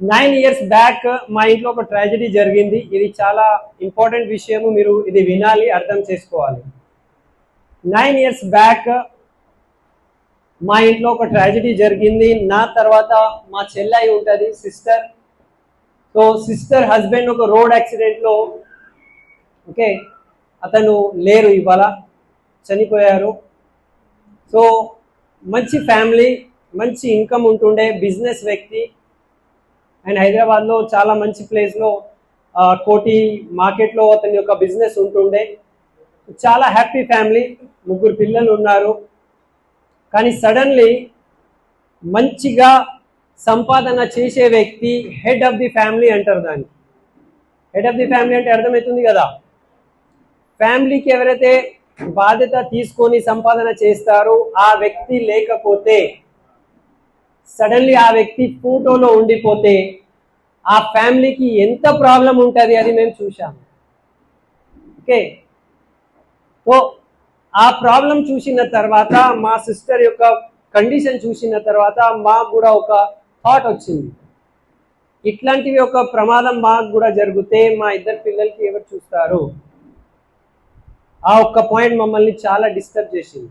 Nine years back మా ఇంట్లో ఒక ట్రాజడీ జరిగింది. ఇది చాలా ఇంపార్టెంట్ విషయము. మీరు ఇది వినాలి అర్థం చేసుకోవాలి. నైన్ ఇయర్స్ బ్యాక్ మా ఇంట్లో ఒక ట్రాజడీ జరిగింది. నా తర్వాత మా చెల్లై ఉంటుంది సిస్టర్ సో సిస్టర్ హస్బెండ్ ఒక రోడ్ యాక్సిడెంట్లో ఓకే అతను లేరు ఇవాళ చనిపోయారు. సో మంచి ఫ్యామిలీ మంచి ఇన్కమ్ ఉంటుండే బిజినెస్ వ్యక్తి. అండ్ హైదరాబాద్లో చాలా మంచి ప్లేస్లో కోటి మార్కెట్లో అతని యొక్క బిజినెస్ ఉంటుండే. చాలా హ్యాపీ ఫ్యామిలీ ముగ్గురు పిల్లలు ఉన్నారు. కానీ సడన్లీ మంచిగా సంపాదన చేసే వ్యక్తి హెడ్ ఆఫ్ ది ఫ్యామిలీ అంటారు దాన్ని. హెడ్ ఆఫ్ ది ఫ్యామిలీ అంటే అర్థమవుతుంది కదా? ఫ్యామిలీకి ఎవరైతే బాధ్యత తీసుకొని సంపాదన చేస్తారో ఆ వ్యక్తి లేకపోతే సడన్లీ ఆ వ్యక్తి ఫోటోలో ఉండిపోతే ఆ ఫ్యామిలీకి ఎంత ప్రాబ్లం ఉంటుంది అది మేము చూసాము ఓకే? సో ఆ ప్రాబ్లం చూసిన తర్వాత మా సిస్టర్ యొక్క కండిషన్ చూసిన తర్వాత మాకు కూడా ఒక థాట్ వచ్చింది. ఇట్లాంటివి ఒక ప్రమాదం మాకు కూడా జరిగితే మా ఇద్దరు పిల్లలకి ఎవరు చూస్తారు? ఆ ఒక్క పాయింట్ మమ్మల్ని చాలా డిస్టర్బ్ చేసింది.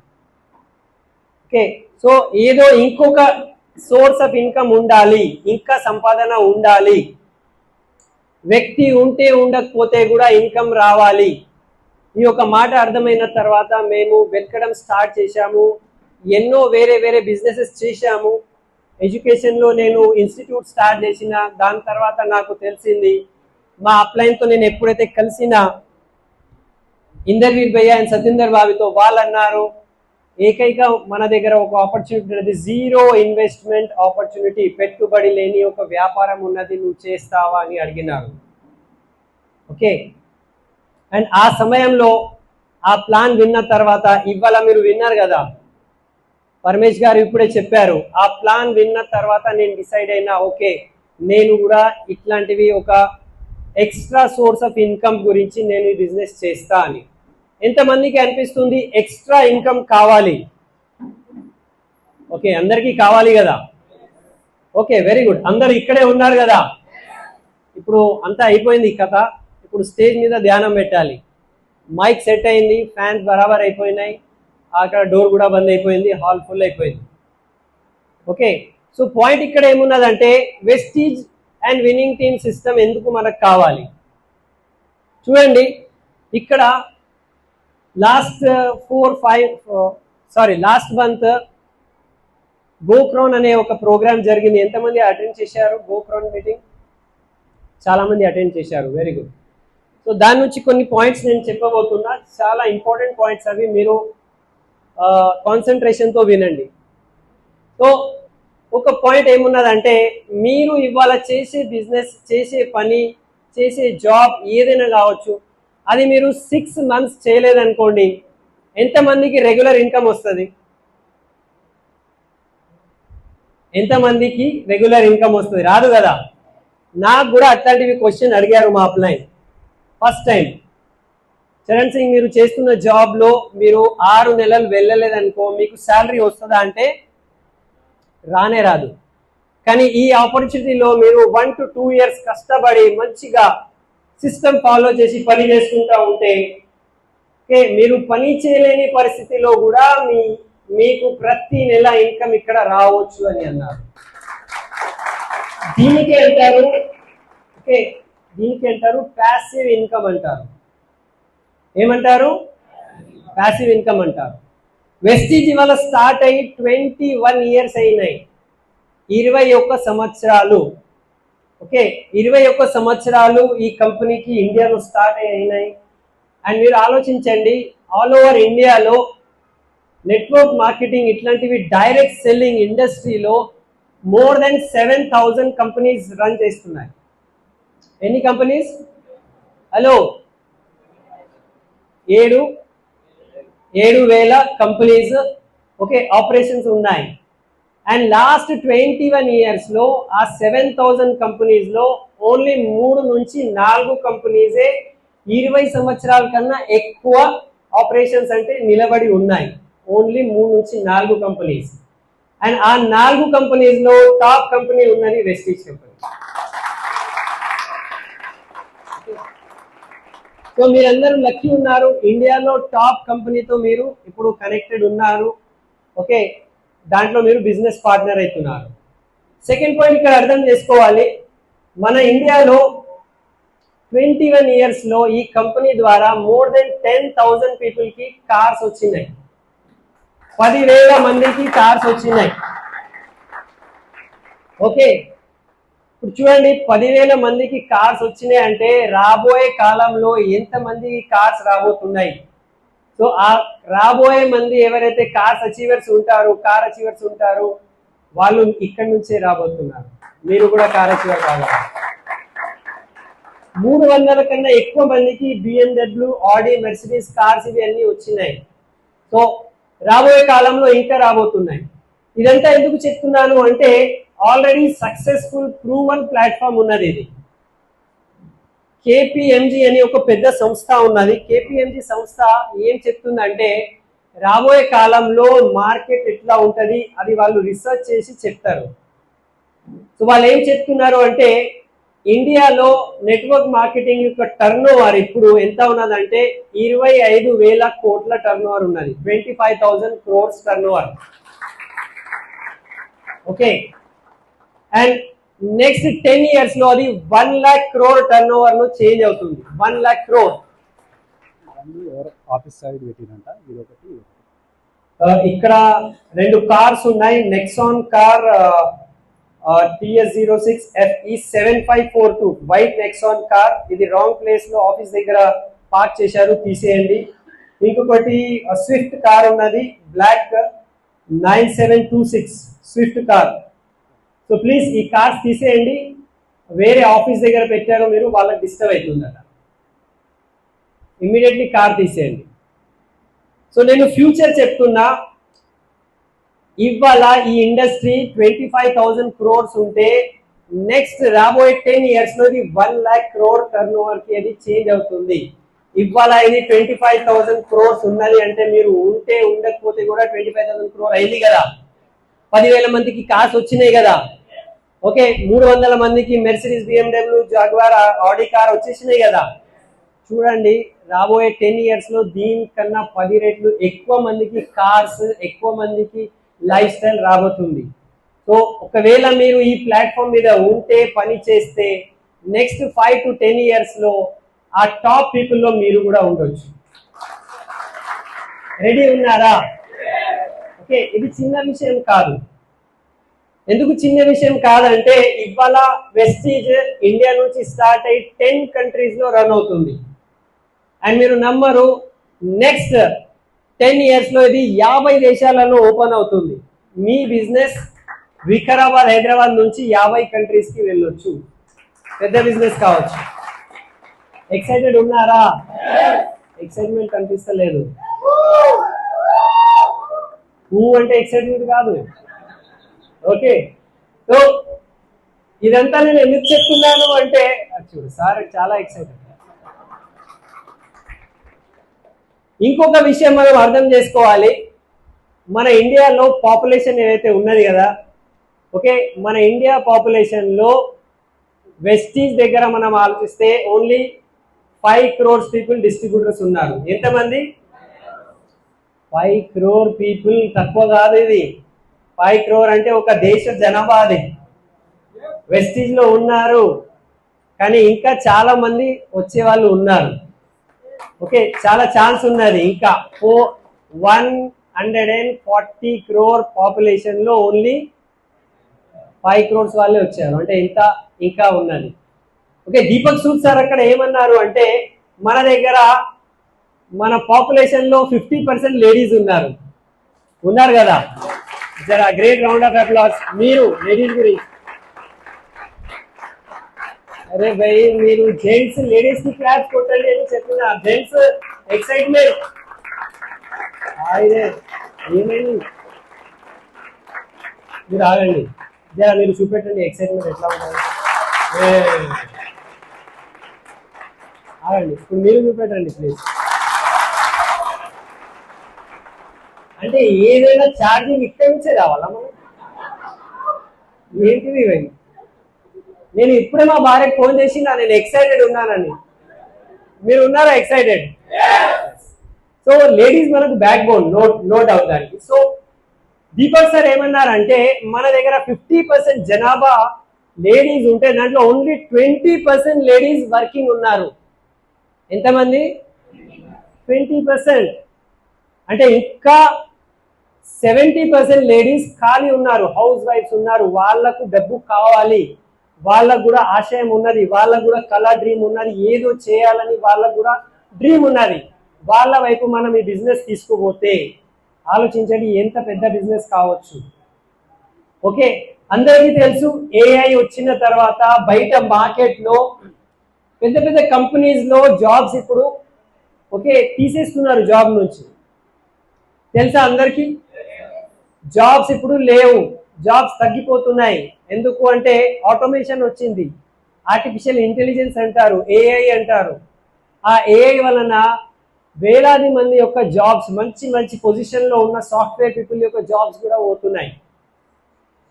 ఓకే? సో ఏదో ఇంకొక సోర్స్ ఆఫ్ ఇన్కమ్ ఉండాలి ఇంకా సంపాదన ఉండాలి. వ్యక్తి ఉంటే ఉండకపోతే కూడా ఇన్కమ్ రావాలి. ఈ యొక్క మాట అర్థమైన తర్వాత మేము వెతకడం స్టార్ట్ చేశాము. ఎన్నో వేరే వేరే బిజినెసెస్ చేశాము. ఎడ్యుకేషన్లో నేను ఇన్స్టిట్యూట్ స్టార్ట్ చేసిన దాని తర్వాత నాకు తెలిసింది మా అప్లైన్తో నేను ఎప్పుడైతే కలిసిన ఇందర్వీర్ భయ్య అండ్ సతీందర్ బాబుతో వాళ్ళు అన్నారు ఏకైక మన దగ్గర ఒక ఆపర్చునిటీ ఉన్నది. జీరో ఇన్వెస్ట్మెంట్ ఆపర్చునిటీ పెట్టుబడి లేని ఒక వ్యాపారం ఉన్నది నువ్వు చేస్తావా అని అడిగినారు. ఓకే? అండ్ ఆ సమయంలో ఆ ప్లాన్ విన్న తర్వాత ఇవాళ మీరు విన్నారు కదా? పరమేష్ గారు ఇప్పుడే చెప్పారు. ఆ ప్లాన్ విన్న తర్వాత నేను డిసైడ్ అయినా ఓకే నేను కూడా ఇట్లాంటివి ఒక ఎక్స్ట్రా సోర్స్ ఆఫ్ ఇన్కమ్ గురించి నేను ఈ బిజినెస్ చేస్తా అని. ఎంతమందికి అనిపిస్తుంది ఎక్స్ట్రా ఇన్కమ్ కావాలి? ఓకే అందరికీ కావాలి కదా? Okay very good. అందరు ఇక్కడే ఉన్నారు కదా? ఇప్పుడు అంతా అయిపోయింది కథ. ఇప్పుడు స్టేజ్ మీద ధ్యానం పెట్టాలి. మైక్ సెట్ అయింది ఫ్యాన్స్ బరాబర్ అయిపోయినాయి. అక్కడ డోర్ కూడా బంద్ అయిపోయింది హాల్ ఫుల్ అయిపోయింది. ఓకే సో పాయింట్ ఇక్కడ ఏమున్నదంటే Vestige and winning team system ఎందుకు మనకు కావాలి? చూడండి ఇక్కడ last four five sorry last month గోక్రోన్ అనే ఒక ప్రోగ్రామ్ జరిగింది. ఎంతమంది అటెండ్ చేశారు గోక్రోన్ మీటింగ్ చాలామంది అటెండ్ చేశారు. వెరీ గుడ్ సో దాని నుంచి కొన్ని పాయింట్స్ నేను చెప్పబోతున్నా. చాలా ఇంపార్టెంట్ పాయింట్స్ అవి మీరు కాన్సన్ట్రేషన్తో వినండి. సో ఒక పాయింట్ ఏమున్నదంటే మీరు ఇవాళ చేసే బిజినెస్ చేసే పని చేసే జాబ్ ఏదైనా కావచ్చు అది మీరు సిక్స్ మంత్స్ చేయలేదనుకోండి ఎంతమందికి రెగ్యులర్ ఇన్కమ్ వస్తుంది? ఎంతమందికి రెగ్యులర్ ఇన్కమ్ వస్తుంది? రాదు కదా. నాకు కూడా అట్లాంటివి క్వశ్చన్ అడిగారు మా upline first time Charan Singh మీరు చేస్తున్న జాబ్లో మీరు ఆరు నెలలు వెళ్ళలేదనుకో మీకు శాలరీ వస్తుందా అంటే రానే రాదు. కానీ ఈ ఆపర్చునిటీలో మీరు వన్ టు టూ ఇయర్స్ కష్టపడి మంచిగా సిస్టమ్ ఫాలో చేసి పని చేసుకుంటా ఉంటే మీరు పని చేయలేని పరిస్థితిలో కూడా మీ మీకు ప్రతి నెల ఇన్కమ్ ఇక్కడ రావచ్చు అని అన్నారు. దీనికి అంటారు ఓకే దీనికి అంటారు ప్యాసివ్ ఇన్కమ్ అంటారు. ఏమంటారు? ప్యాసివ్ ఇన్కమ్ అంటారు. వెస్టీజ్ ఇవాళ స్టార్ట్ అయ్యి ట్వంటీ వన్ ఇయర్స్ అయినాయి. ఇరవై ఒక్క సంవత్సరాలు. ఓకే? ఇరవై ఒక్క సంవత్సరాలు ఈ కంపెనీకి ఇండియాలో స్టార్ట్ అయినాయి. అండ్ మీరు ఆలోచించండి ఆల్ ఓవర్ ఇండియాలో నెట్వర్క్ మార్కెటింగ్ ఇట్లాంటివి డైరెక్ట్ సెల్లింగ్ ఇండస్ట్రీలో more than seven thousand companies run చేస్తున్నాయి. ఎన్ని కంపెనీస్? హలో? ఏడు? ఏడు వేల కంపెనీస్ ఓకే? ఆపరేషన్స్ ఉన్నాయి. అండ్ లాస్ట్ ట్వంటీ వన్ ఇయర్స్లో ఆ సెవెన్ థౌజండ్ కంపెనీస్లో ఓన్లీ మూడు నుంచి నాలుగు కంపెనీసే ఇరవై సంవత్సరాల కన్నా ఎక్కువ ఆపరేషన్స్ అంటే నిలబడి ఉన్నాయి. ఓన్లీ మూడు నుంచి నాలుగు కంపెనీస్ అండ్ ఆ నాలుగు కంపెనీస్లో టాప్ కంపెనీ ఉన్నది వెస్టీజ్ కంపెనీ సో మీరందరూ లక్కీ ఉన్నారు. ఇండియాలో టాప్ కంపెనీతో మీరు ఇప్పుడు కనెక్టెడ్ ఉన్నారు. ఓకే దాంట్లో మీరు బిజినెస్ పార్ట్నర్ అవుతున్నారు. సెకండ్ పాయింట్ ఇక్కడ అర్థం చేసుకోవాలి. మన ఇండియాలో ట్వంటీ వన్ ఇయర్స్లో ఈ కంపెనీ ద్వారా మోర్ దెన్ టెన్ థౌజండ్ పీపుల్కి కార్స్ వచ్చినాయి. పదివేల మందికి కార్స్ వచ్చినాయి. ఓకే ఇప్పుడు చూడండి పదివేల మందికి కార్స్ వచ్చినాయి అంటే రాబోయే కాలంలో ఎంతమంది కార్స్ రాబోతున్నాయి? సో ఆ రాబోయే మంది ఎవరైతే కార్ అచీవర్స్ ఉంటారు కార్ అచీవర్స్ ఉంటారు వాళ్ళు ఇక్కడి నుంచే రాబోతున్నారు. మీరు కూడా కార్ అచీవర్ కావాలి. మూడు వందల కన్నా ఎక్కువ మందికి బిఎండబ్ల్యూ ఆడి మెర్సిడీస్ కార్స్ ఇవి అన్ని వచ్చినాయి. సో రాబోయే కాలంలో ఇంకా రాబోతున్నాయి. ఇదంతా ఎందుకు చెప్తున్నాను అంటే ఆల్రెడీ సక్సెస్ఫుల్ ప్రూవన్ ప్లాట్ఫామ్ ఉన్నది ఇది. కేపిఎంజి అని ఒక పెద్ద సంస్థ ఉన్నది. కేపిఎంజి సంస్థ ఏం చెప్తుందంటే రాబోయే కాలంలో మార్కెట్ ఎట్లా ఉంటుంది అది వాళ్ళు రీసెర్చ్ చేసి చెప్తారు. సో వాళ్ళు ఏం చెప్తున్నారు అంటే ఇండియాలో నెట్వర్క్ మార్కెటింగ్ యొక్క టర్న్ ఓవర్ ఇప్పుడు ఎంత ఉన్నదంటే ఇరవై ఐదు వేల కోట్ల టర్న్ ఓవర్ ఉన్నది. Twenty five thousand crores turnover okay? And next ten ఇయర్స్లో అది వన్ లాక్ క్రోర్ టర్న్ ఓవర్లో చేంజ్ అవుతుంది. One lakh crore. Office side ఇది ఒకటి ఇక్కడ రెండు కార్స్ ఉన్నాయి. Nexon car TS zero six FE seven five four two white Nexon car. ఇది రాంగ్ ప్లేస్లో ఆఫీస్ దగ్గర పార్క్ చేశారు. తీసేయండి. ఇంకొకటి స్విఫ్ట్ కార్ ఉన్నది. Black nine seven two six. Swift car. So please ఈ కార్స్ తీసేయండి. వేరే ఆఫీస్ దగ్గర పెట్టారో మీరు వాళ్ళకి డిస్టర్బ్ అవుతుందట. ఇమ్మీడియట్లీ కార్ తీసేయండి. సో నేను ఫ్యూచర్ చెప్తున్నా. ఇవాళ ఈ industry twenty five thousand crores ఉంటే నెక్స్ట్ రాబోయే టెన్ ఇయర్స్లో ఇది వన్ ల్యాక్ క్రోర్ టర్న్ ఓవర్కి అది చేంజ్ అవుతుంది. ఇవాళ ఇది ట్వంటీ ఫైవ్ థౌసండ్ క్రోర్స్ ఉన్నది అంటే మీరు ఉంటే ఉండకపోతే కూడా ట్వంటీ ఫైవ్ థౌసండ్ క్రోర్ అయింది కదా. పదివేల మందికి కార్స్ వచ్చినాయి కదా. ఓకే మూడు వందల మందికి Mercedes BMW Jaguar Audi car వచ్చేసినాయి కదా. చూడండి రాబోయే టెన్ ఇయర్స్లో దీనికన్నా పది రెట్లు ఎక్కువ మందికి కార్స్ ఎక్కువ మందికి లైఫ్ స్టైల్ రాబోతుంది. సో ఒకవేళ మీరు ఈ ప్లాట్ఫామ్ మీద ఉంటే పని చేస్తే నెక్స్ట్ ఫైవ్ టు టెన్ ఇయర్స్లో ఆ టాప్ పీపుల్లో మీరు కూడా ఉండొచ్చు. రెడీ ఉన్నారా? ఓకే ఇది చిన్న విషయం కాదు. ఎందుకు చిన్న విషయం కాదంటే ఇవాళ వెస్టీజ్ ఇండియా నుంచి స్టార్ట్ అయ్యి టెన్ కంట్రీస్లో రన్ అవుతుంది. అండ్ మీరు నమ్మరు నెక్స్ట్ టెన్ ఇయర్స్లో ఇది యాభై దేశాలలో ఓపెన్ అవుతుంది. మీ బిజినెస్ వికారాబాద్ హైదరాబాద్ నుంచి యాభై కంట్రీస్కి వెళ్ళొచ్చు. పెద్ద బిజినెస్ కావచ్చు. ఎక్సైటెడ్ ఉన్నారా? ఎక్సైట్మెంట్ కనిపిస్తలేదు. ఊ అంటే ఎక్సైట్మెంట్ కాదు. ఓకే సో ఇదంతా నేను ఎందుకు చెప్తున్నాను అంటే చూడు సార్ చాలా ఎక్సైటెడ్ ఇంకొక విషయం మనం అర్థం చేసుకోవాలి. మన ఇండియాలో పాపులేషన్ ఏదైతే ఉన్నది కదా ఓకే మన ఇండియా పాపులేషన్లో వెస్టీజ్ దగ్గర మనం ఆలోచిస్తే only five crores people distributors ఉన్నారు. ఎంతమంది? ఫైవ్ క్రోర్ పీపుల్ తక్కువ కాదు ఇది. ఫైవ్ క్రోర్ అంటే ఒక దేశ జనాభా అది లో ఉన్నారు. కానీ ఇంకా చాలా మంది వచ్చే వాళ్ళు ఉన్నారు. ఓకే చాలా ఛాన్స్ ఉన్నది ఇంకా. ఫో one hundred and forty crore పాపులేషన్లో only five crores వాళ్ళే వచ్చారు. అంటే ఇంత ఇంకా ఉన్నది. ఓకే దీపక్ సూద్ సార్ అక్కడ ఏమన్నారు అంటే మన దగ్గర మన పాపులేషన్లో ఫిఫ్టీ పర్సెంట్ లేడీస్ ఉన్నారు. ఉన్నారు కదా? జరా గ్రేట్ రౌండ్ ఆఫ్ అప్లాస్ మీరు లేడీస్ గురించి అరే భయ్ మీరు జెంట్స్ లేడీస్కి క్లాస్ కొట్టండి అని చెప్పిన జెంట్స్ ఎక్సైట్మెంట్ ఏమైంది? మీరు ఆగండి. జరా మీరు చూపెట్టండి ఎక్సైట్మెంట్ ఎట్లా ఉంటుంది ఆగండి ఇప్పుడు మీరు చూపెట్టండి ప్లీజ్ అంటే ఏదైనా ఛార్జింగ్ ఇక్కడ నుంచే రావాలా మనం? ఏంటిది ఇవన్నీ? నేను ఇప్పుడే మా భార్యకు ఫోన్ చేసిందా? నేను ఎక్సైటెడ్ ఉన్నానని. మీరు ఉన్నారా ఎక్సైటెడ్ సో లేడీస్ మనకు backbone no no doubt దానికి. సో దీపక్ సార్ ఏమన్నారంటే మన దగ్గర ఫిఫ్టీ పర్సెంట్ జనాభా లేడీస్ ఉంటే దాంట్లో only twenty percent ladies working ఉన్నారు. ఎంతమంది? ట్వంటీ పర్సెంట్ అంటే ఇంకా సెవెంటీ పర్సెంట్ లేడీస్ ఖాళీ ఉన్నారు హౌస్ వైఫ్స్ ఉన్నారు వాళ్ళకు డబ్బు కావాలి వాళ్ళకు కూడా ఆశయం ఉన్నది వాళ్ళకు కూడా కళ డ్రీమ్ ఉన్నది ఏదో చేయాలని వాళ్ళకు కూడా డ్రీమ్ ఉన్నది. వాళ్ళ వైపు మనం ఈ బిజినెస్ తీసుకుపోతే ఆలోచించండి ఎంత పెద్ద బిజినెస్ కావచ్చు. ఓకే? అందరికీ తెలుసు ఏఐ వచ్చిన తర్వాత బయట మార్కెట్లో పెద్ద పెద్ద కంపెనీస్లో జాబ్స్ ఇప్పుడు ఓకే తీసేస్తున్నారు జాబ్ నుంచి. తెలుసా అందరికీ? జాబ్స్ ఇప్పుడు లేవు. జాబ్స్ తగ్గిపోతున్నాయి. ఎందుకు అంటే ఆటోమేషన్ వచ్చింది. ఆర్టిఫిషియల్ ఇంటెలిజెన్స్ అంటారు ఏఐ అంటారు. ఆ ఏఐ వలన వేలాది మంది యొక్క జాబ్స్ మంచి మంచి పొజిషన్లో ఉన్న సాఫ్ట్వేర్ పీపుల్ యొక్క జాబ్స్ కూడా పోతున్నాయి.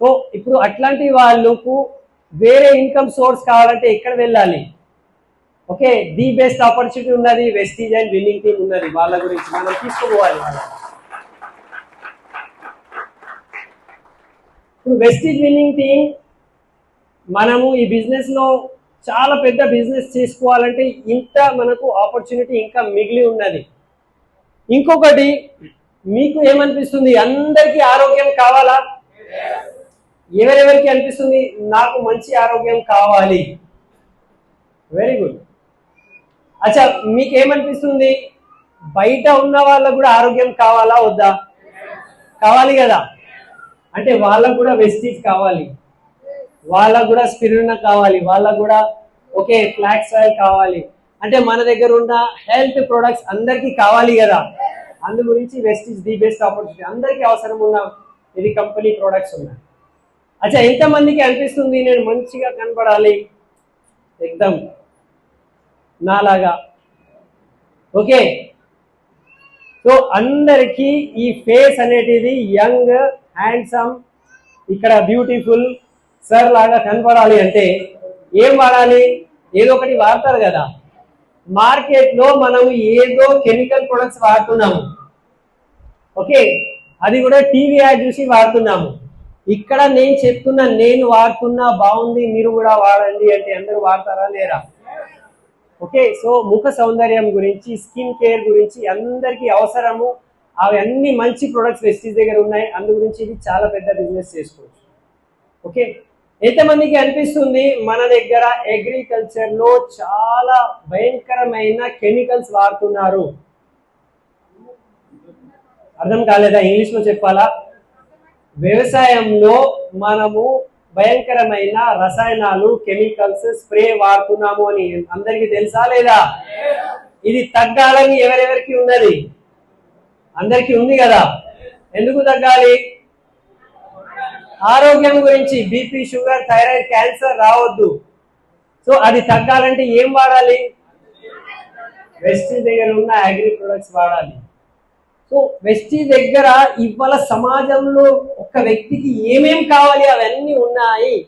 సో ఇప్పుడు అట్లాంటి వాళ్ళకు వేరే ఇన్కమ్ సోర్స్ కావాలంటే ఎక్కడ వెళ్ళాలి? ఓకే ది బెస్ట్ ఆపర్చునిటీ ఉన్నది వెస్టీజ్ అండ్ విన్నింగ్ టీమ్ ఉన్నది. వాళ్ళ గురించి మనం తీసుకోవాలి వాళ్ళని. ఇప్పుడు వెస్టిజ్ విన్నింగ్ టీమ్ మనము ఈ బిజినెస్లో చాలా పెద్ద బిజినెస్ చేసుకోవాలంటే ఇంత మనకు ఆపర్చునిటీ ఇంకా మిగిలి ఉన్నది. ఇంకొకటి మీకు ఏమనిపిస్తుంది? అందరికీ ఆరోగ్యం కావాలా? ఎవరెవరికి అనిపిస్తుంది? నాకు మంచి ఆరోగ్యం కావాలి. వెరీ గుడ్ అచ్చా మీకేమనిపిస్తుంది? బయట ఉన్న వాళ్ళకు కూడా ఆరోగ్యం కావాలా? వద్దా? కావాలి కదా? అంటే వాళ్ళకు కూడా వెస్టీజ్ కావాలి. వాళ్ళకు కూడా స్పిరున కావాలి. వాళ్ళకు కూడా ఓకే ఫ్లాక్స్ ఆయిల్ కావాలి. అంటే మన దగ్గర ఉన్న హెల్త్ ప్రొడక్ట్స్ అందరికీ కావాలి కదా. అందు గురించి వెస్టీజ్ ది బెస్ట్ ఆపర్చునిటీ అందరికీ అవసరం ఉన్న ఇది కంపెనీ ప్రొడక్ట్స్ ఉన్నాయి. అచ్చా ఎంతమందికి అనిపిస్తుంది నేను మంచిగా కనపడాలి ఎక్దమ్ నాలాగా. ఓకే. సో అందరికీ ఈ ఫేస్ అనేటిది యంగ్ హ్యాండ్సమ్ ఇక్కడ బ్యూటిఫుల్ సర్ లాగా కనపడాలి అంటే ఏం వాడాలి? ఏదో ఒకటి వాడతారు కదా. మార్కెట్లో మనం ఏదో కెమికల్ ప్రొడక్ట్స్ వాడుతున్నాము. ఓకే? అది కూడా టీవీ యాడ్ చూసి వాడుతున్నాము. ఇక్కడ నేను చెప్తున్నా నేను వాడుతున్నా బాగుంది మీరు కూడా వాడండి అంటే అందరూ వాడతారా లేరా? ఓకే? సో ముఖ సౌందర్యం గురించి స్కిన్ కేర్ గురించి అందరికీ అవసరము. అవి అన్ని మంచి ప్రొడక్ట్స్ వెస్టీజ్ దగ్గర ఉన్నాయి. అందు గురించి ఇది చాలా పెద్ద బిజినెస్ చేసుకోవచ్చు. ఓకే ఎంతమందికి అనిపిస్తుంది? మన దగ్గర అగ్రికల్చర్లో చాలా భయంకరమైన కెమికల్స్ వాడుతున్నారు. అర్థం కాలేదా? ఇంగ్లీష్లో చెప్పాలా? వ్యవసాయంలో మనము భయంకరమైన రసాయనాలు కెమికల్స్ స్ప్రే వాడుతున్నాము అని అందరికీ తెలుసా లేదా? ఇది తగ్గాలని ఎవరెవరికి ఉన్నది? అందరికీ ఉంది కదా? ఎందుకు తగ్గాలి? ఆరోగ్యం గురించి బీపీ షుగర్ థైరాయిడ్ క్యాన్సర్ రావద్దు. సో అది తగ్గాలంటే ఏం వాడాలి? వెస్టీ దగ్గర ఉన్న అగ్రి ప్రొడక్ట్స్ వాడాలి. సో వెస్టీ దగ్గర ఇవాళ సమాజంలో ఒక వ్యక్తికి ఏమేం కావాలి? అవన్నీ ఉన్నాయి.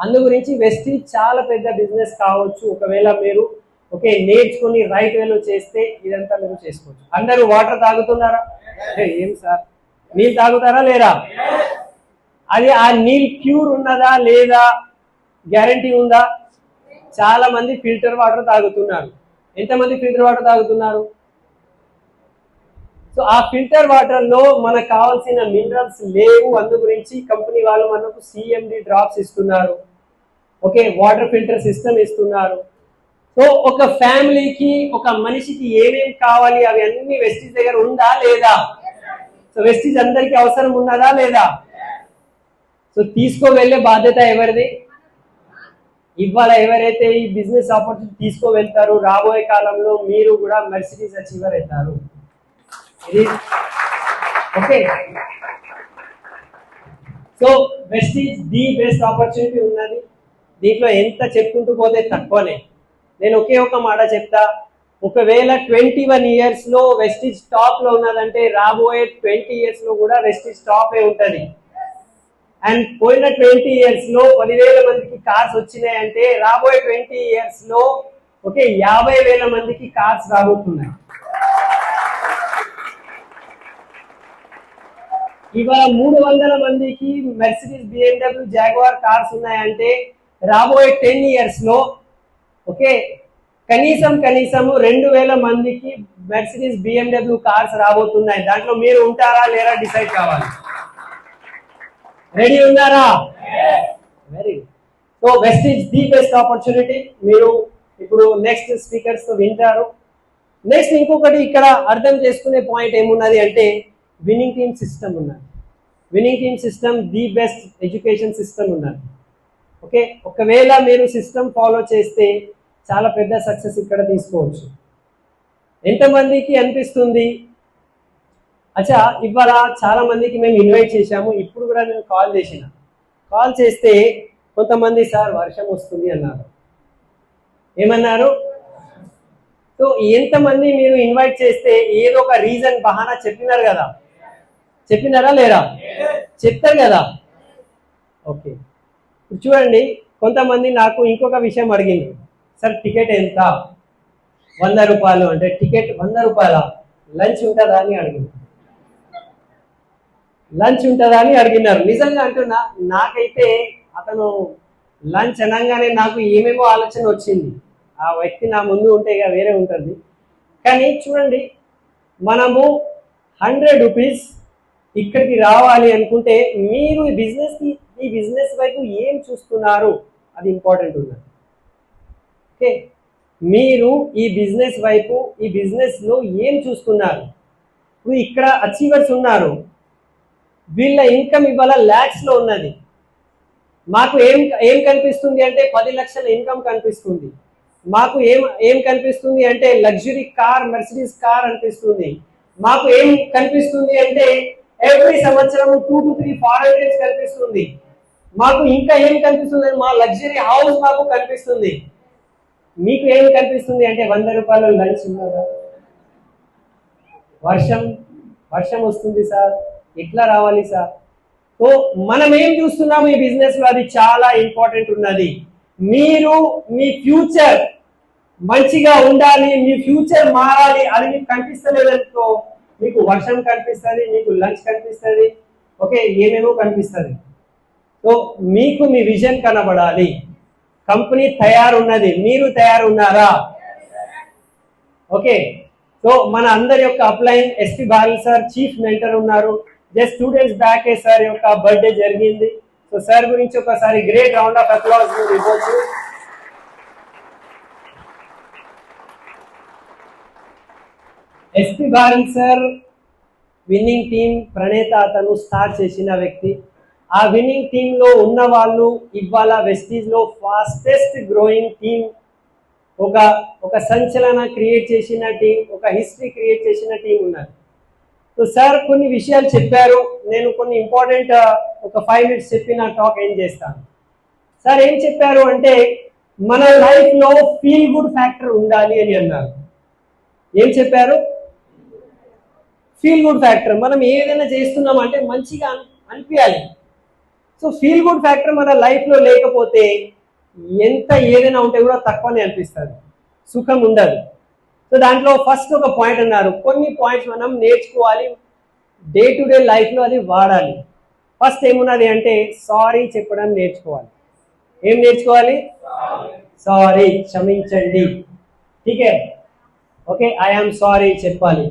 అందు గురించి వెస్టీ చాలా పెద్ద బిజినెస్ కావచ్చు. ఒకవేళ మీరు ఓకే నేర్చుకుని రైట్ వేలో చేస్తే ఇదంతా మీరు చేసుకోవచ్చు. అందరూ వాటర్ తాగుతున్నారా? ఏం సార్? నీళ్ళు తాగుతారా లేరా అది ఆ నీళ్ళు ప్యూర్ ఉన్నదా లేదా గ్యారంటీ ఉందా? చాలా మంది ఫిల్టర్ వాటర్ తాగుతున్నారు. ఎంతమంది ఫిల్టర్ వాటర్ తాగుతున్నారు? సో ఆ ఫిల్టర్ వాటర్లో మనకు కావాల్సిన మినరల్స్ లేవు. అందు గురించి కంపెనీ వాళ్ళు మనకు సిఎండి డ్రాప్స్ ఇస్తున్నారు. ఓకే వాటర్ ఫిల్టర్ సిస్టమ్ ఇస్తున్నారు. సో ఒక ఫ్యామిలీకి ఒక మనిషికి ఏమేం కావాలి? అవి అన్ని వెస్టీజ్ దగ్గర ఉందా లేదా? సో వెస్టీజ్ అందరికీ అవసరం ఉన్నదా లేదా? సో తీసుకో వెళ్ళే బాధ్యత ఎవరిది? ఇవాళ ఎవరైతే ఈ బిజినెస్ ఆపర్చునిటీ తీసుకో వెళ్తారు రాబోయే కాలంలో మీరు కూడా మెర్సిడీస్ అచీవర్ అవుతారు. ఇది okay. So Vestige the best opportunity ఉన్నది. దీంట్లో ఎంత చెప్పుకుంటూ పోతే తక్కువనే. నేను ఒకే ఒక మాట చెప్తా. ఒకవేళ ట్వంటీ వన్ ఇయర్స్లో వెస్టీజ్ టాప్లో ఉన్నదంటే రాబోయే ట్వంటీ ఇయర్స్లో కూడా వెస్టిజ్ టాప్ ఏ అండ్ పోయిన ట్వంటీ ఇయర్స్లో పదివేల మందికి కార్స్ వచ్చినాయంటే రాబోయే ట్వంటీ ఇయర్స్లో ఓకే యాభై వేల మందికి కార్స్ రాబోతున్నాయి. ఇవాళ మూడు వందల మందికి మెర్సిడీస్ బిఎండబ్ల్యూ జాగ్వార్ కార్స్ ఉన్నాయంటే రాబోయే టెన్ ఇయర్స్లో ఓకే? కనీసం కనీసము రెండు వేల మందికి మెర్సిడీస్ బిఎండబ్ల్యూ కార్స్ రాబోతున్నాయి. దాంట్లో మీరు ఉంటారా లేరా డిసైడ్ కావాలి. రెడీ ఉన్నారా? Very so Vestige is the best opportunity మీరు ఇప్పుడు నెక్స్ట్ స్పీకర్స్తో వింటారు. నెక్స్ట్ ఇంకొకటి ఇక్కడ అర్థం చేసుకునే పాయింట్ ఏమున్నది అంటే విన్నింగ్ టీమ్ సిస్టమ్ ఉన్నది. Winning team system the best education system ఉన్నది. ఓకే? ఒకవేళ మీరు సిస్టమ్ ఫాలో చేస్తే చాలా పెద్ద సక్సెస్ ఇక్కడ తీసుకోవచ్చు. ఎంతమందికి అనిపిస్తుంది? అచ్చా ఇవాళ చాలా మందికి మేము ఇన్వైట్ చేశాము. ఇప్పుడు కూడా నేను కాల్ చేసిన. కాల్ చేస్తే కొంతమంది సార్ వర్షం వస్తుంది అన్నారు. ఏమన్నారు? సో ఎంతమంది మీరు ఇన్వైట్ చేస్తే ఏదో ఒక రీజన్ బహానా చెప్పినారు కదా? చెప్పినారా లేరా? చెప్తారు కదా? ఓకే. చూడండి కొంతమంది నాకు ఇంకొక విషయం అడిగింది. సార్ టికెట్ ఎంత? వంద రూపాయలు అంటే టికెట్ వంద రూపాయల? లంచ్ ఉంటుందా? అని అడిగింది. లంచ్ ఉంటుందా? అని అడిగినారు. నిజంగా అంటున్నా నాకైతే అతను లంచ్ అనగానే నాకు ఏమేమో ఆలోచన వచ్చింది. ఆ వ్యక్తి నా ముందు ఉంటే ఇక వేరే ఉంటుంది. కానీ చూడండి మనము హండ్రెడ్ రూపీస్ ఇక్కడికి రావాలి అనుకుంటే మీరు ఈ బిజినెస్ వైపు ఏం చూస్తున్నారు? అది ఇంపార్టెంట్ ఉన్నది. ఓకే? మీరు ఈ బిజినెస్ వైపు ఈ బిజినెస్లో ఏం చూస్తున్నారు? ఇప్పుడు ఇక్కడ అచీవర్స్ ఉన్నారు. వీళ్ళ ఇన్కమ్ ఇవాళ ల్యాక్స్లో ఉన్నది. మాకు ఏం ఏం కనిపిస్తుంది అంటే పది లక్షల ఇన్కమ్ కనిపిస్తుంది. మాకు ఏం ఏం కనిపిస్తుంది అంటే లగ్జరీ కార్ మెర్సిడీస్ కార్ అనిపిస్తుంది. మాకు ఏం కనిపిస్తుంది అంటే ఎవ్రీ సంవత్సరం టూ టు త్రీ ఫారెన్ కనిపిస్తుంది. మాకు ఇంకా ఏం కనిపిస్తుంది? మా లగ్జరీ హౌస్ మాకు కనిపిస్తుంది. మీకు ఏం కనిపిస్తుంది అంటే వంద రూపాయలు లంచ్ ఉన్నదా వర్షం వర్షం వస్తుంది సార్. ఎట్లా రావాలి సార్? సో మనం ఏం చూస్తున్నాము ఈ బిజినెస్లో? అది చాలా ఇంపార్టెంట్ ఉన్నది. మీరు మీ ఫ్యూచర్ మంచిగా ఉండాలి మీ ఫ్యూచర్ మారాలి అది మీకు కనిపిస్తలేదనుకో మీకు వర్షం కనిపిస్తుంది మీకు లంచ్ కనిపిస్తుంది ఓకే ఏమేమో కనిపిస్తుంది. సో మీకు మీ విజన్ కనబడాలి. కంపెనీ తయారున్నది. మీరు తయారున్నారా? ఓకే. సో మన అందరి యొక్క upline SP Bal sir chief mentor ఉన్నారు. Just two days back sir యొక్క బర్త్డే జరిగింది. సో సార్ గురించి ఒకసారి గ్రేట్ రౌండ్ ఆఫ్ అప్లాస్ ఇవ్వచ్చు. SP Baran sir winning team ప్రణేత అతను స్టార్ట్ చేసిన వ్యక్తి. ఆ విన్నింగ్ టీమ్లో ఉన్న వాళ్ళు ఇవాళ వెస్టీజ్లో ఫాస్టెస్ట్ గ్రోయింగ్ టీమ్ ఒక ఒక సంచలన క్రియేట్ చేసిన టీం ఒక హిస్టరీ క్రియేట్ చేసిన టీం ఉన్నారు. సో సార్ కొన్ని విషయాలు చెప్పారు. నేను కొన్ని ఇంపార్టెంట్ ఒక ఫైవ్ మినిట్స్ చెప్పిన టాక్ ఏం చేస్తాను. సార్ ఏం చెప్పారు అంటే మన లైఫ్లో ఫీల్ గుడ్ ఫ్యాక్టర్ ఉండాలి అని అన్నారు. ఏం చెప్పారు? ఫీల్ గుడ్ ఫ్యాక్టర్ మనం ఏదైనా చేస్తున్నాం అంటే మంచిగా అనిపించాలి సో ఫీల్ గుడ్ ఫ్యాక్టర్ మన లైఫ్లో లేకపోతే ఎంత ఏదైనా ఉంటే కూడా తక్కువనే అనిపిస్తుంది. సుఖం ఉండదు. సో దాంట్లో ఫస్ట్ ఒక పాయింట్ అన్నారు. కొన్ని పాయింట్స్ మనం నేర్చుకోవాలి. డే టు డే లైఫ్లో అది వాడాలి. ఫస్ట్ ఏమున్నది అంటే సారీ చెప్పడం నేర్చుకోవాలి. ఏం నేర్చుకోవాలి? సారీ క్షమించండి. ఠీకే ఓకే ఐఆమ్ సారీ చెప్పాలి.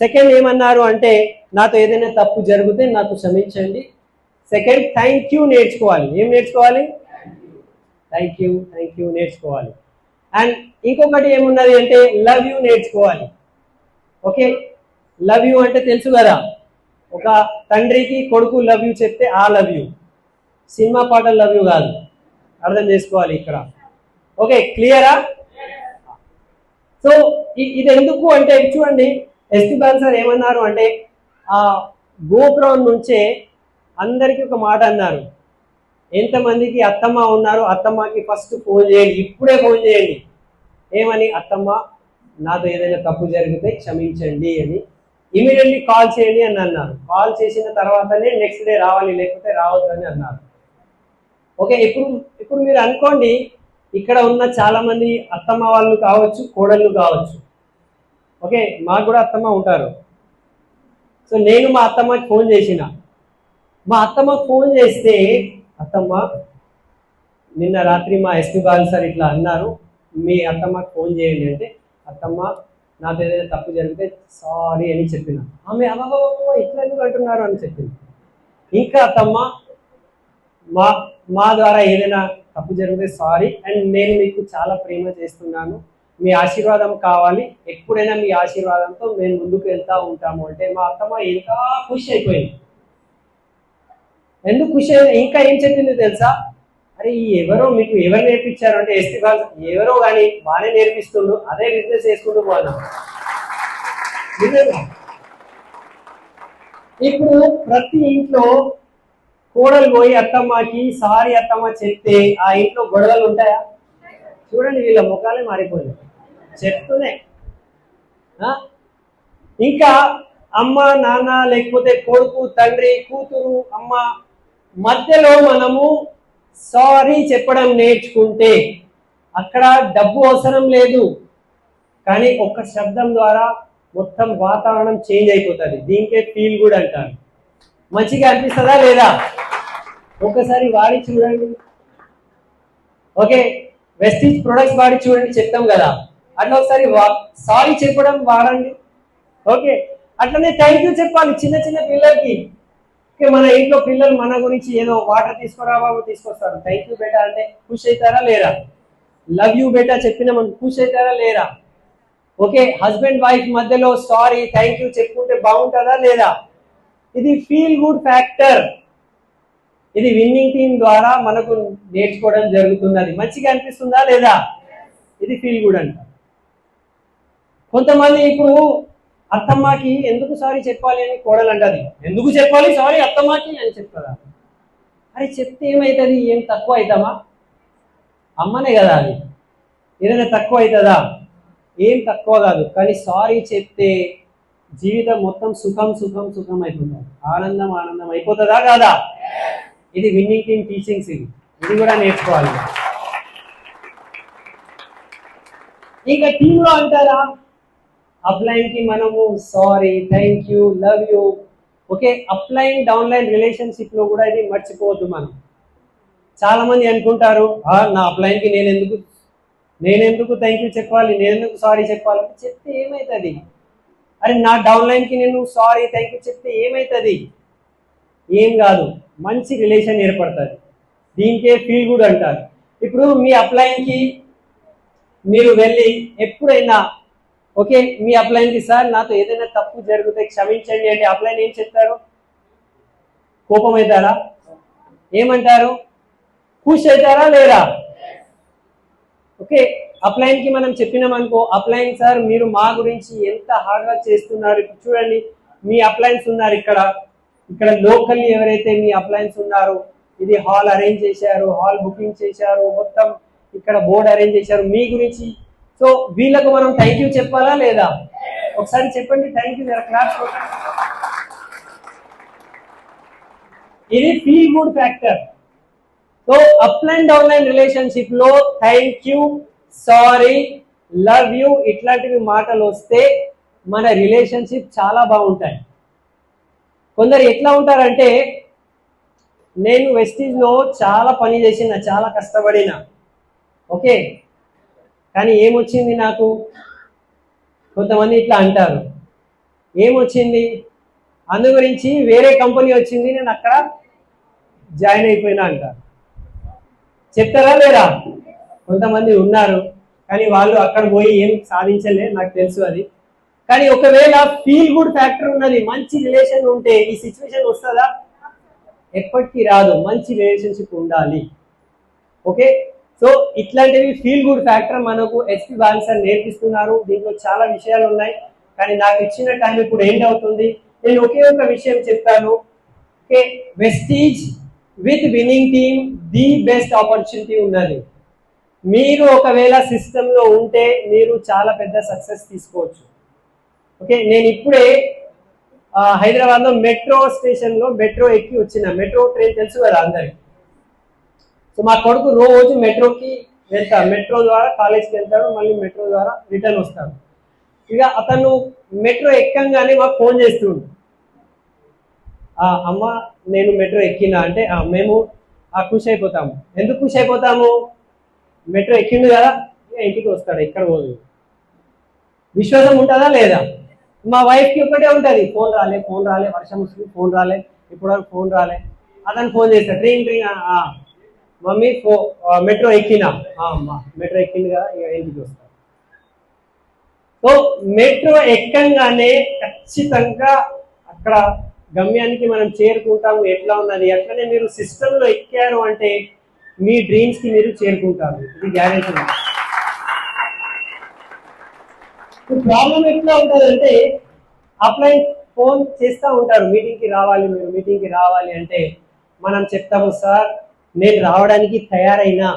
సెకండ్ ఏమన్నారు అంటే నాతో ఏదైనా తప్పు జరిగితే నాకు క్షమించండి. సెకండ్ థ్యాంక్ యూ నేర్చుకోవాలి. ఏం నేర్చుకోవాలి? థ్యాంక్ యూ థ్యాంక్ యూ నేర్చుకోవాలి. అండ్ ఇంకొకటి ఏమున్నది అంటే లవ్ యూ నేర్చుకోవాలి. ఓకే లవ్ యూ అంటే తెలుసు కదా? ఒక తండ్రికి కొడుకు లవ్ యూ చెప్తే ఆ లవ్ యూ సినిమా పాటలు లవ్ యూ కాదు. అర్థం చేసుకోవాలి ఇక్కడ. ఓకే క్లియరా సో ఇది ఎందుకు అంటే చూడండి ఎస్పి బాల్ సార్ ఏమన్నారు అంటే ఆ గోపురం నుంచే అందరికీ ఒక మాట అన్నారు. ఎంతమందికి అత్తమ్మ ఉన్నారు? అత్తమ్మకి ఫస్ట్ ఫోన్ చేయండి. ఇప్పుడే ఫోన్ చేయండి. ఏమని? అత్తమ్మ నాతో ఏదైనా తప్పు జరిగితే క్షమించండి అని ఇమీడియట్లీ కాల్ చేయండి అని అన్నారు. కాల్ చేసిన తర్వాతనే నెక్స్ట్ డే రావాలి లేకపోతే రావద్దు అని అన్నారు. ఓకే ఇప్పుడు ఇప్పుడు మీరు అనుకోండి ఇక్కడ ఉన్న చాలామంది అత్తమ్మ వాళ్ళు కావచ్చు కోడళ్ళు కావచ్చు. ఓకే మాకు కూడా అత్తమ్మ ఉంటారు. సో నేను మా అత్తమ్మకి ఫోన్ చేసిన. మా అత్తమ్మ ఫోన్ చేస్తే అత్తమ్మ నిన్న రాత్రి మా ఎస్పీ బాలు సార్ ఇట్లా అన్నారు మీ అత్తమ్మకు ఫోన్ చేయండి అంటే అత్తమ్మ నాతో ఏదైనా తప్పు జరిగితే సారీ అని చెప్పిన. ఆమె అవ్వ ఇట్లా ఎందుకు అంటున్నారు? అని చెప్పింది. ఇంకా అత్తమ్మ మా మా ద్వారా ఏదైనా తప్పు జరిగితే సారీ అండ్ నేను మీకు చాలా ప్రేమ చేస్తున్నాను. మీ ఆశీర్వాదం కావాలి. ఎప్పుడైనా మీ ఆశీర్వాదంతో మేము ముందుకు వెళ్తూ ఉంటాము. అంటే మా అత్తమ్మ ఇంకా ఖుషి అయిపోయింది. ఎందుకు ఖుషి ఇంకా ఏం చెప్పింది తెలుసా? అరే ఈ ఎవరో మీకు ఎవరు నేర్పించారు? అంటే ఎస్టీ బాల్ ఎవరో కానీ బాగానే నేర్పిస్తుండు అదే బిజినెస్ చేసుకుంటూ పోదాం నిజంగా. ఇప్పుడు ప్రతి ఇంట్లో కోడలు పోయి అత్తమ్మకి సారీ అత్తమ్మ చెప్తే ఆ ఇంట్లో గొడవలు ఉంటాయా? చూడండి వీళ్ళ ముఖాలే మారిపోయింది చెప్తూనే. ఆ? ఇంకా అమ్మ నాన్న లేకపోతే కొడుకు తండ్రి కూతురు అమ్మ మధ్యలో మనము సారీ చెప్పడం నేర్చుకుంటే అక్కడ డబ్బు అవసరం లేదు. కానీ ఒక్క శబ్దం ద్వారా మొత్తం వాతావరణం చేంజ్ అయిపోతుంది. దీనికే ఫీల్ గుడ్ అంటారు. మంచిగా అనిపిస్తుందా లేదా? ఒకసారి వాడి చూడండి. ఓకే వెస్టీజ్ ప్రొడక్ట్స్ వాడి చూడండి చెప్తాం కదా. అట్లా ఒకసారి సారీ చెప్పడం వాడండి. ఓకే అట్లనే థ్యాంక్ యూ చెప్పాలి చిన్న చిన్న పిల్లలకి. మన ఇంట్లో పిల్లలు మన గురించి ఏదో వాటర్ తీసుకురా బాబు తీసుకొస్తారు. థ్యాంక్ యూ బేటా అంటే ఖుషి అవుతారా లేరా? లవ్ యూ బేటా చెప్పిన మనం ఖుషి అవుతారా లేరా? ఓకే హస్బెండ్ వైఫ్ మధ్యలో సారీ థ్యాంక్ యూ చెప్పుకుంటే బాగుంటుందా లేదా? ఇది ఫీల్ గుడ్ ఫ్యాక్టర్ ఇది విన్నింగ్ టీం ద్వారా మనకు నేర్చుకోవడం జరుగుతున్నది. మంచిగా అనిపిస్తుందా లేదా? ఇది ఫీల్ గుడ్ అంట. కొంతమంది ఇప్పుడు అత్తమ్మకి ఎందుకు సారీ చెప్పాలి అని కోడలు అంటది. ఎందుకు చెప్పాలి? సారీ అత్తమ్మకి అని చెప్తారా? అరే చెప్తే ఏమవుతుంది ఏం తక్కువ అవుతామా? అమ్మనే కదా అది. ఏదైనా తక్కువ అవుతుందా? ఏం తక్కువ కాదు. కానీ సారీ చెప్తే జీవితం మొత్తం సుఖం సుఖం సుఖం అయిపోతుంది. ఆనందం ఆనందం అయిపోతుందా కాదా? ఇది విన్నింగ్ టీమ్ టీచింగ్స్ ఇది ఇది కూడా నేర్చుకోవాలి. ఇంకా టీంలో అంటారా? అప్లైన్కి మనము sorry thank you love you okay upline downline రిలేషన్షిప్లో కూడా ఇది మర్చిపోవద్దు మనం. చాలా మంది అనుకుంటారు నా అప్లైన్కి నేను ఎందుకు నేను ఎందుకు థ్యాంక్ యూ చెప్పాలి నేను ఎందుకు సారీ చెప్పాలి చెప్తే ఏమవుతుంది అరే నా డౌన్లైన్కి నేను సారీ థ్యాంక్ యూ చెప్తే ఏమవుతుంది ఏం కాదు మంచి రిలేషన్ ఏర్పడుతుంది. దీనికే ఫీల్ గుడ్ అంటారు. ఇప్పుడు మీ అప్లైన్కి మీరు వెళ్ళి ఎప్పుడైనా ఓకే మీ అప్లైన్కి సార్ నాతో ఏదైనా తప్పు జరిగితే క్షమించండి అంటే అప్లైన్ ఏం చెప్తారు? కోపం అవుతారా ఏమంటారు? ఖుష్ అవుతారా లేరా ఓకే అప్లైన్కి మనం చెప్పినాం అనుకో అప్లైన్ సార్ మీరు మా గురించి ఎంత హార్డ్ వర్క్ చేస్తున్నారు? ఇప్పుడు చూడండి మీ అప్లైన్స్ ఉన్నారు ఇక్కడ. ఇక్కడ లోకల్ ఎవరైతే మీ అప్లైన్స్ ఉన్నారో ఇది హాల్ అరేంజ్ చేశారు హాల్ బుకింగ్ చేశారు మొత్తం ఇక్కడ బోర్డు అరేంజ్ చేశారు. మీ గురించి సో వీళ్ళకు మనం థ్యాంక్ యూ చెప్పాలా లేదా? ఒకసారి చెప్పండి థ్యాంక్ యూ క్లాస్ ఇది feel good factor so upline downline రిలేషన్షిప్లో thank you sorry love you ఇట్లాంటివి మాటలు వస్తే మన రిలేషన్షిప్ చాలా బాగుంటాయి. కొందరు ఎట్లా ఉంటారంటే నేను వెస్టీజ్లో చాలా పని చేసిన చాలా కష్టపడిన ఓకే? కానీ ఏమొచ్చింది నాకు? కొంతమంది ఇట్లా అంటారు. ఏమొచ్చింది? అందు గురించి వేరే కంపెనీ వచ్చింది నేను అక్కడ జాయిన్ అయిపోయినా అంటారు. చెప్తారా లేరా కొంతమంది ఉన్నారు కానీ వాళ్ళు అక్కడ పోయి ఏం సాధించలే నాకు తెలుసు అది. కానీ ఒకవేళ ఫీల్ గుడ్ ఫ్యాక్టర్ ఉన్నది మంచి రిలేషన్ ఉంటే ఈ సిచ్యువేషన్ వస్తుందా? ఎప్పటికీ రాదు మంచి రిలేషన్షిప్ ఉండాలి. ఓకే? సో ఇట్లాంటివి ఫీల్ గుడ్ ఫ్యాక్టర్ మనకు ఎస్పీ సార్ నేర్పిస్తున్నారు. దీంట్లో చాలా విషయాలు ఉన్నాయి. కానీ నాకు ఇచ్చిన టైం ఇప్పుడు ఏంటి అవుతుంది. నేను ఒకే ఒక విషయం చెప్తాను okay Vestige with winning team the best opportunity ఉన్నది. మీరు ఒకవేళ సిస్టంలో ఉంటే మీరు చాలా పెద్ద సక్సెస్ తీసుకోవచ్చు. ఓకే నేను ఇప్పుడే హైదరాబాద్లో మెట్రో స్టేషన్లో మెట్రో ఎక్కి వచ్చిన. మెట్రో ట్రైన్ తెలుసు కదా అందరికి? సో మా కొడుకు రోజు మెట్రోకి వెళ్తాడు. మెట్రో ద్వారా కాలేజ్కి వెళ్తాడు మళ్ళీ మెట్రో ద్వారా రిటర్న్ వస్తాడు. ఇక అతను మెట్రో ఎక్కంగానే మాకు ఫోన్ చేస్తుండు. ఆ అమ్మ నేను మెట్రో ఎక్కినా? అంటే మేము ఆ ఖుషి అయిపోతాము. ఎందుకు ఖుషి అయిపోతాము? మెట్రో ఎక్కిండు కదా. ఇక ఇంటికి వస్తాడు ఎక్కడ పోదు. విశ్వాసం ఉంటుందా లేదా? మా వైఫ్కి ఒకటే ఉంటుంది. ఫోన్ రాలే ఫోన్ రాలే వర్షం వస్తుంది ఫోన్ రాలే ఇప్పుడు ఫోన్ రాలే. అతను ఫోన్ చేస్తాడు. ట్రైన్ ట్రైన్ మమ్మీ ఫో మెట్రో ఎక్కినా "ఆ, అమ్మా. మెట్రో ఎక్కింది కదా ఇక ఇంటికి వస్తాడు సో మెట్రో ఎక్కంగానే ఖచ్చితంగా అక్కడ గమ్యానికి మనం చేరుకుంటాము. ఎట్లా ఉన్నది? అట్లనే మీరు సిస్టంలో ఎక్కారు అంటే మీ డ్రీమ్స్కి మీరు చేరుకుంటారు. ఇది గ్యారెంటీ ప్రాబ్లం ఎట్లా ఉంటుందంటే అప్లైన్ ఫోన్ చేస్తూ ఉంటారు. మీటింగ్కి రావాలి మీరు మీటింగ్కి రావాలి అంటే మనం చెప్తాము సార్ నేను రావడానికి తయారైనా.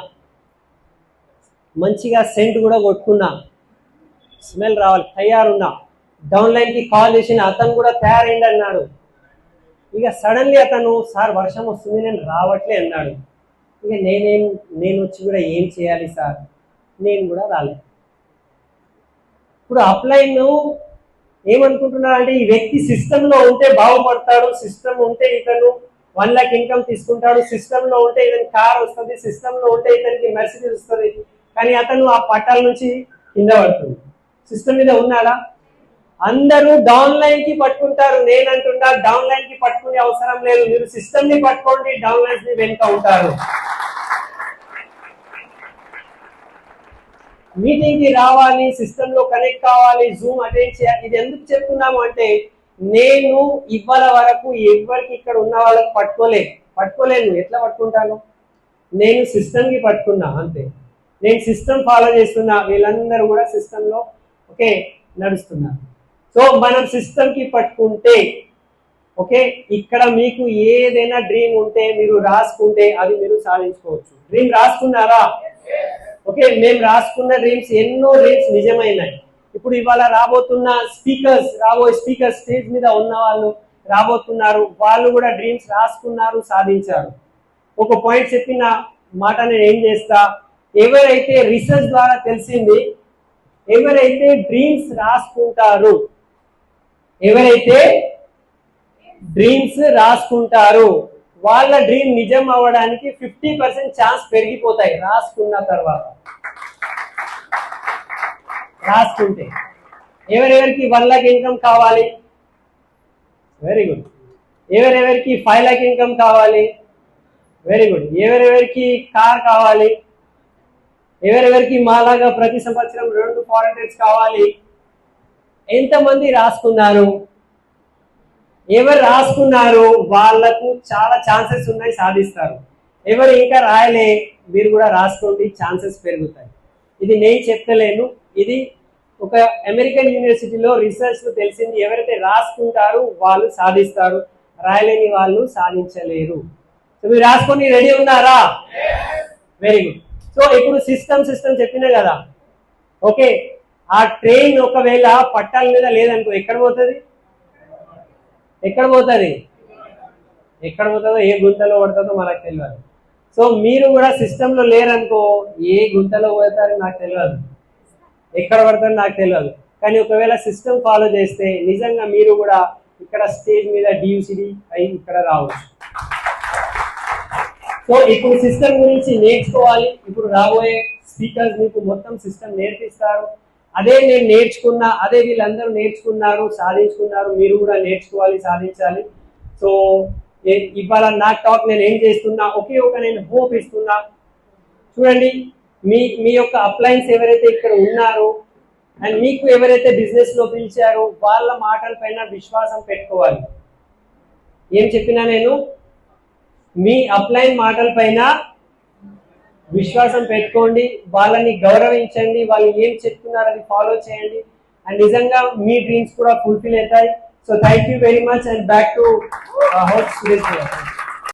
మంచిగా సెంట్ కూడా కొట్టుకున్నా. స్మెల్ రావాలి తయారున్నా. డౌన్ కాల్ చేసిన అతను కూడా తయారైంది అన్నాడు. ఇక సడన్లీ అతను సార్ వర్షం వస్తుంది నేను రావట్లే అన్నాడు. ఇక నేనేం నేను వచ్చి కూడా ఏం చేయాలి సార్? నేను కూడా రాలేదు ఇప్పుడు అప్లైన్ ఏమనుకుంటున్నారు అంటే ఈ వ్యక్తి సిస్టంలో ఉంటే బాగుపడతాడు సిస్టమ్ ఉంటే ఇతను వన్ లాక్ ఇన్కమ్ తీసుకుంటాడు సిస్టమ్లో ఉంటే ఇతని కార్ వస్తుంది సిస్టమ్లో ఉంటే ఇతనికి మెర్సిడీస్ వస్తుంది. కానీ అతను ఆ పట్టాల నుంచి కింద పడుతుంది. సిస్టమ్ మీద ఉన్నాడా? అందరూ డౌన్ లైన్కి పట్టుకుంటారు. నేను అంటున్నా డౌన్ లైన్కి పట్టుకునే అవసరం లేదు. మీరు సిస్టమ్ని పట్టుకోండి డౌన్ లైన్స్ని వెనుక ఉంటారు. మీటింగ్కి రావాలి సిస్టమ్లో కనెక్ట్ కావాలి జూమ్ అటెండ్ చేయాలి. ఇది ఎందుకు చెప్తున్నాము అంటే నేను ఇవాళ వరకు ఎవరికి ఇక్కడ ఉన్న వాళ్ళకి పట్టుకోలే. పట్టుకోలేను. ఎట్లా పట్టుకుంటాను? నేను సిస్టమ్కి పట్టుకున్నా అంతే. నేను సిస్టమ్ ఫాలో చేస్తున్నా. వీళ్ళందరూ కూడా సిస్టమ్లో ఓకే నడుస్తున్నారు. సో మనం సిస్టమ్కి పట్టుకుంటే ఓకే ఇక్కడ మీకు ఏదైనా డ్రీమ్ ఉంటే మీరు రాసుకుంటే అది మీరు సాధించుకోవచ్చు. డ్రీమ్ రాసుకున్నారా ఓకే మేము రాసుకున్న డ్రీమ్స్ ఎన్నో డ్రీమ్స్ నిజమైనాయి ఇప్పుడు ఇవాళ రాబోతున్న స్పీకర్స్ రాబోయే స్పీకర్ స్టేజ్ మీద ఉన్న వాళ్ళు రాబోతున్నారు. వాళ్ళు కూడా డ్రీమ్స్ రాసుకున్నారు సాధించారు. ఒక పాయింట్ చెప్పిన మాట నేను ఏం చేస్తా? ఎవరైతే రీసెర్చ్ ద్వారా తెలిసింది ఎవరైతే డ్రీమ్స్ రాసుకుంటారు ఎవరైతే డ్రీమ్స్ రాసుకుంటారు వాళ్ళ డ్రీమ్ నిజం అవ్వడానికి ఫిఫ్టీ పర్సెంట్ ఛాన్స్ పెరిగిపోతాయి రాసుకున్న తర్వాత. రాసుకుంటే ఎవరెవరికి వన్ లాక్ ఇన్కమ్ కావాలి? వెరీ గుడ్ ఎవరెవరికి ఫైవ్ లాక్ ఇన్కమ్ కావాలి? వెరీ గుడ్ ఎవరెవరికి కార్ కావాలి? ఎవరెవరికి మాలాగా ప్రతి సంవత్సరం రెండు ఫారెన్ కావాలి? ఎంతమంది రాసుకున్నారు? ఎవరు రాసుకున్నారు? వాళ్ళకు చాలా ఛాన్సెస్ ఉన్నాయి సాధిస్తారు. ఎవరు ఇంకా రాయలే? మీరు కూడా రాసుకోండి ఛాన్సెస్ పెరుగుతాయి. ఇది నేను చెప్పలేను. ఇది ఒక అమెరికన్ యూనివర్సిటీలో రీసెర్చ్ తెలిసింది ఎవరైతే రాసుకుంటారు వాళ్ళు సాధిస్తారు రాయలేని వాళ్ళు సాధించలేరు. సో మీరు రాసుకొని రెడీ ఉన్నారా? వెరీ గుడ్ సో ఇప్పుడు సిస్టమ్ సిస్టమ్ చెప్పినా కదా. ఓకే ఆ ట్రైన్ ఒకవేళ పట్టాల మీద లేదనుకో ఎక్కడ పోతుంది? ఎక్కడ పోతుంది? ఎక్కడ పోతుందో ఏ గుంతలో పడుతుందో మనకు తెలియదు సో మీరు కూడా సిస్టంలో లేరనుకో ఏ గుంతలో పోతారో నాకు తెలియదు ఎక్కడ పడుతుందో నాకు తెలియదు కానీ ఒకవేళ సిస్టమ్ ఫాలో చేస్తే నిజంగా మీరు కూడా ఇక్కడ స్టేజ్ మీద డియూసిడి అయి ఇక్కడ రావచ్చు. సో ఇప్పుడు సిస్టమ్ గురించి నేర్చుకోవాలి. ఇప్పుడు రాబోయే స్పీకర్స్ మీకు మొత్తం సిస్టమ్ నేర్పిస్తారు. అదే నేను నేర్చుకున్నా అదే వీళ్ళందరూ నేర్చుకున్నారు సాధించుకున్నారు మీరు కూడా నేర్చుకోవాలి సాధించాలి. సో ఇవాళ నా టాక్ నేను ఏం చేస్తున్నా ఒకే ఒక నేను హోప్ ఇస్తున్నా. చూడండి మీ మీ యొక్క అప్లయన్స్ ఎవరైతే ఇక్కడ ఉన్నారో అండ్ మీకు ఎవరైతే బిజినెస్లో పిలిచారో వాళ్ళ మాటల పైన విశ్వాసం పెట్టుకోవాలి. ఏం చెప్పినా నేను? మీ అప్లైన్ మాటల పైన విశ్వాసం పెట్టుకోండి వాళ్ళని గౌరవించండి వాళ్ళు ఏం చెప్తున్నారు అది ఫాలో చేయండి అండ్ నిజంగా మీ డ్రీమ్స్ కూడా ఫుల్ఫిల్ అవుతాయి. So thank you very much and back to house